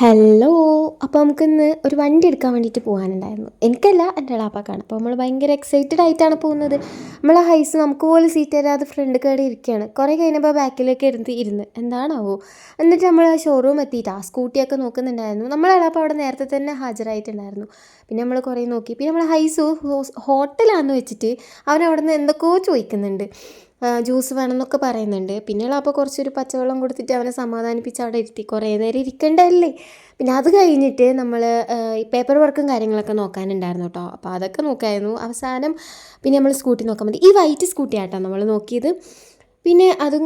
Hello അപ്പോൾ നമുക്കിന്ന് ഒരു വണ്ടി എടുക്കാൻ വേണ്ടിയിട്ട് പോകാനുണ്ടായിരുന്നു. എനിക്കല്ല എന്റെ ഇളാപ്പാക്കാണ് അപ്പോൾ നമ്മൾ ഭയങ്കര എക്സൈറ്റഡ് ആയിട്ടാണ് പോകുന്നത്. നമ്മളെ ഹൈസ് നമുക്ക് പോലും സീറ്റ് തരാതെ ഫ്രണ്ട് കയറി ഇരിക്കുകയാണ് കുറേ കഴിഞ്ഞപ്പോൾ ബാക്കിലേക്ക് എടുത്ത് ഇരുന്ന് എന്താണാവോ? എന്നിട്ട് നമ്മൾ ഷോറൂം എത്തിയിട്ട് ആ സ്കൂട്ടിയൊക്കെ നോക്കുന്നുണ്ടായിരുന്നു. നമ്മളെ ഇളാപ്പ അവിടെ നേരത്തെ തന്നെ ഹാജരായിട്ടുണ്ടായിരുന്നു. പിന്നെ നമ്മൾ കുറേ നോക്കി. പിന്നെ നമ്മൾ ഹൈസ് ഹോട്ടലാണെന്ന് വെച്ചിട്ട് അവൻ അവിടെ നിന്ന് എന്തൊക്കെയോ ചോദിക്കുന്നുണ്ട്. ജ്യൂസ് വേണമെന്നൊക്കെ പറയുന്നുണ്ട്. പിന്നെയുള്ള അപ്പോൾ കുറച്ചൊരു പച്ചവെള്ളം കൊടുത്തിട്ട് അവനെ സമാധാനിപ്പിച്ച് അവിടെ ഇരുത്തി. കുറേ നേരം ഇരിക്കണ്ടല്ലേ? പിന്നെ അത് കഴിഞ്ഞിട്ട് നമ്മൾ ഈ പേപ്പർ വർക്കും കാര്യങ്ങളൊക്കെ നോക്കാനുണ്ടായിരുന്നു കേട്ടോ. അപ്പോൾ അതൊക്കെ നോക്കായിരുന്നു. അവസാനം പിന്നെ നമ്മൾ സ്കൂട്ടി നോക്കാൻ മതി ഈ വൈറ്റ് സ്കൂട്ടി ആട്ടോ നമ്മൾ നോക്കിയത്. പിന്നെ അതും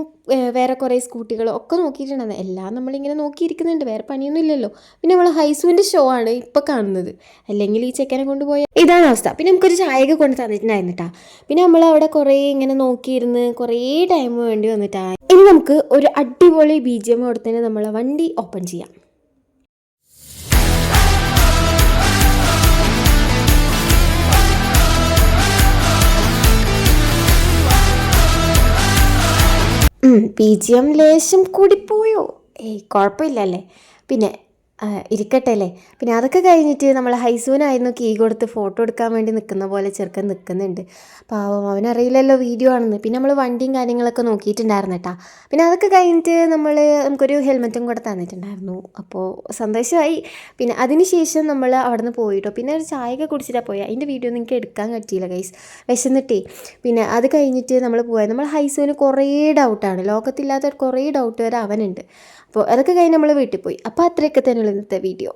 വേറെ കുറേ സ്കൂട്ടികൾ ഒക്കെ നോക്കിയിട്ടുണ്ടായിരുന്നു. എല്ലാം നമ്മളിങ്ങനെ നോക്കിയിരിക്കുന്നുണ്ട്. വേറെ പണിയൊന്നും ഇല്ലല്ലോ. പിന്നെ നമ്മൾ ഹൈസുവിന്റെ ഷോ ആണ് ഇപ്പോൾ കാണുന്നത്. അല്ലെങ്കിൽ ഈ ചെക്കനെ കൊണ്ടുപോയ ഇതാണ് അവസ്ഥ. പിന്നെ നമുക്കൊരു ചായയൊക്കെ കൊണ്ട് തന്നിട്ടുണ്ടായിരുന്നു കേട്ടോ പിന്നെ നമ്മൾ അവിടെ കുറേ ഇങ്ങനെ നോക്കിയിരുന്ന് കുറേ ടൈം വേണ്ടി വന്നിട്ടാണ് ഇനി നമുക്ക് ഒരു അടിപൊളി ബി ജി എം അവിടെ തന്നെ നമ്മളെ വണ്ടി ഓപ്പൺ ചെയ്യാം. ബി ജി എം ലേശം കൂടിപ്പോയോ? ഏയ് കുഴപ്പമില്ലല്ലേ. പിന്നെ ഇരിക്കട്ടെ അല്ലേ പിന്നെ അതൊക്കെ കഴിഞ്ഞിട്ട് നമ്മൾ ഹൈസൂനായിരുന്നു കീ കൊടുത്ത് ഫോട്ടോ എടുക്കാൻ വേണ്ടി നിൽക്കുന്ന പോലെ ചെറുക്കൻ നിൽക്കുന്നുണ്ട് പാവം അവനറിയില്ലല്ലോ വീഡിയോ ആണെന്ന്. പിന്നെ നമ്മൾ വണ്ടിയും കാര്യങ്ങളൊക്കെ നോക്കിയിട്ടുണ്ടായിരുന്നു കേട്ടാ. പിന്നെ അതൊക്കെ കഴിഞ്ഞിട്ട് നമ്മൾ നമുക്കൊരു ഹെൽമെറ്റും കൂടെ തന്നിട്ടുണ്ടായിരുന്നു. അപ്പോൾ സന്തോഷമായി. പിന്നെ അതിനുശേഷം നമ്മൾ അവിടെ നിന്ന് പോയിട്ടോ. പിന്നെ ഒരു ചായയൊക്കെ കുടിച്ചിട്ടാണ് പോയി. അതിന്റെ വീഡിയോ നിങ്ങൾക്ക് എടുക്കാൻ പറ്റിയില്ല ഗൈസ് വിശന്നിട്ടേ. പിന്നെ അത് കഴിഞ്ഞിട്ട് നമ്മൾ പോയത് നമ്മൾ ഹൈസൂന് കുറേ ഡൗട്ടാണ് ലോകത്തില്ലാത്ത കുറേ ഡൗട്ട് വരെ അവനുണ്ട്. അപ്പോൾ അതൊക്കെ കഴിഞ്ഞ് നമ്മൾ വീട്ടിൽ പോയി. അപ്പോൾ അത്രയൊക്കെ തന്നെയുള്ള ഇന്നത്തെ വീഡിയോ